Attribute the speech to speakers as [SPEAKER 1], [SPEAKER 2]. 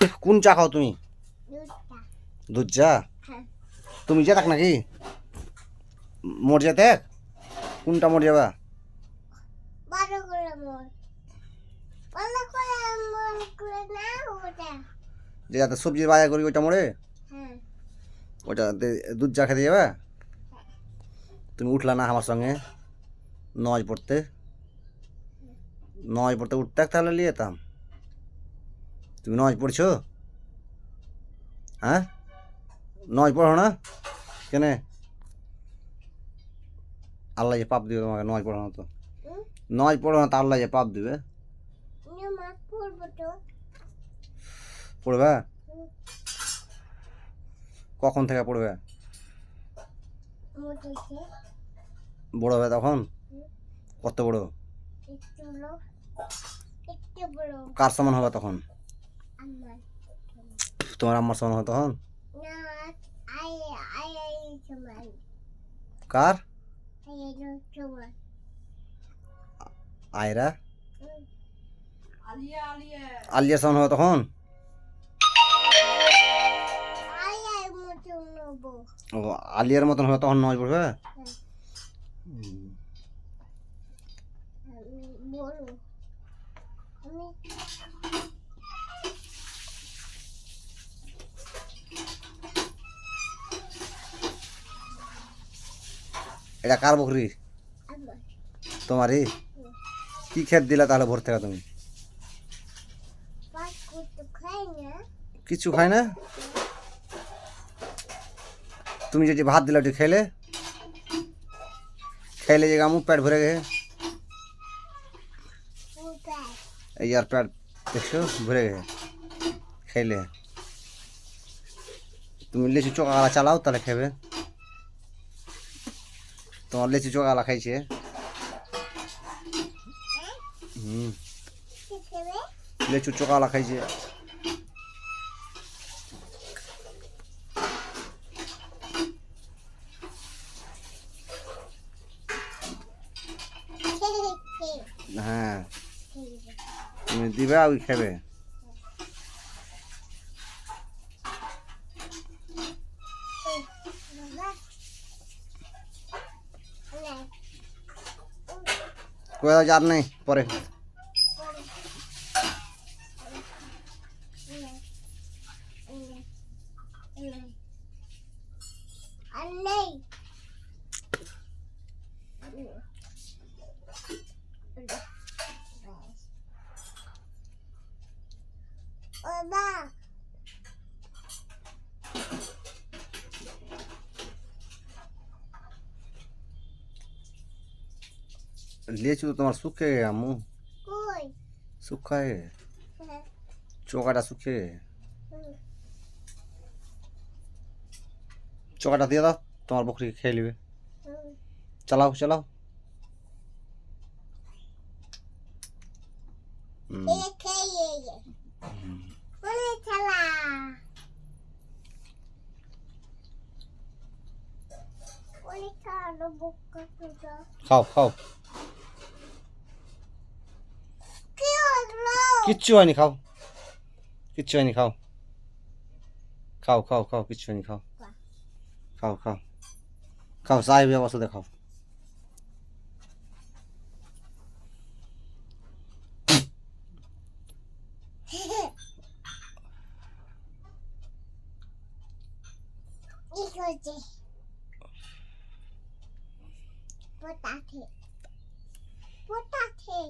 [SPEAKER 1] কোন চা খাও তুমি? দুধ চা?
[SPEAKER 2] হ্যাঁ।
[SPEAKER 1] তুমি যে থাক নাকি? কোনটা যাবা
[SPEAKER 2] মোর। বড় করে মোর করে না ওটা।
[SPEAKER 1] যে যাতে সবজির বাজার করি ওইটা মোড়ে
[SPEAKER 2] হ্যাঁ।
[SPEAKER 1] ওটাতে দুধ চা খেতে যাবে? তুমি উঠলা না আমার সঙ্গে? নয় পড়তে। নয় পড়তে উঠতে তাহলে নিয়ে যেতাম। তুমি নয় পড়ছো? হ্যাঁ? নজ পড়ো না? কেনে? আল্লাহ যে পাপ দিবে তোমাকে নয় পড়ো না তো? নয় পড়ো না তো আল্লাহ যে পাপ দিবে।
[SPEAKER 2] পড়ব
[SPEAKER 1] কখন থেকে পড়বে? বড় হবে তখন? কত বড়। কার সমান হবে তখন? তোমার আম্মার সমান হবে তখন?
[SPEAKER 2] না আই আই আই সমান
[SPEAKER 1] কার? আয়রা
[SPEAKER 2] হুম।
[SPEAKER 1] আলিয়ার সমান হবে তখন? ও আলিয়ার মতন হবে তখন নয় পড়বে
[SPEAKER 2] হ্যাঁ।
[SPEAKER 1] এটা কার বকরি? তোমারই? কি খেত দিলা তাহলে ভোর থেকে তুমি? কিছু খাই না? তুমি যদি ভাত দিলা ওটি খেলে? খেলে যে আমু পেট ভরে গে এই আর পেট দেখছ, ভরে গে খেলে। তুমি লিচু চোখালা চালাও, তাহলে খেবে। তোমার লিচু চোখালা খাইছে। হুম। লিচু খাইছে। হ্যাঁ। তুমি দিবে আর ওই খাবে। কোথাও যার নেই পরে
[SPEAKER 2] Anne. Baba.
[SPEAKER 1] লিচু তো তোমার গে আম্মু।
[SPEAKER 2] কই?
[SPEAKER 1] শুকায় চোকাটা শুকে চোকাটা দিয়ে দাও তোমার বকরিকে খেয়ে নেবে। চালাও চালাও। খাও খাও
[SPEAKER 2] কি হলো
[SPEAKER 1] কিচ্ছু হয়নি খাও কিচ্ছু হয়নি খাও খাও খাও খাও কিচ্ছু হয়নি খাও খাও খাও খাও সাহেব অবস্থা দেখাও
[SPEAKER 2] কি করছে পোটাতে পোটাতে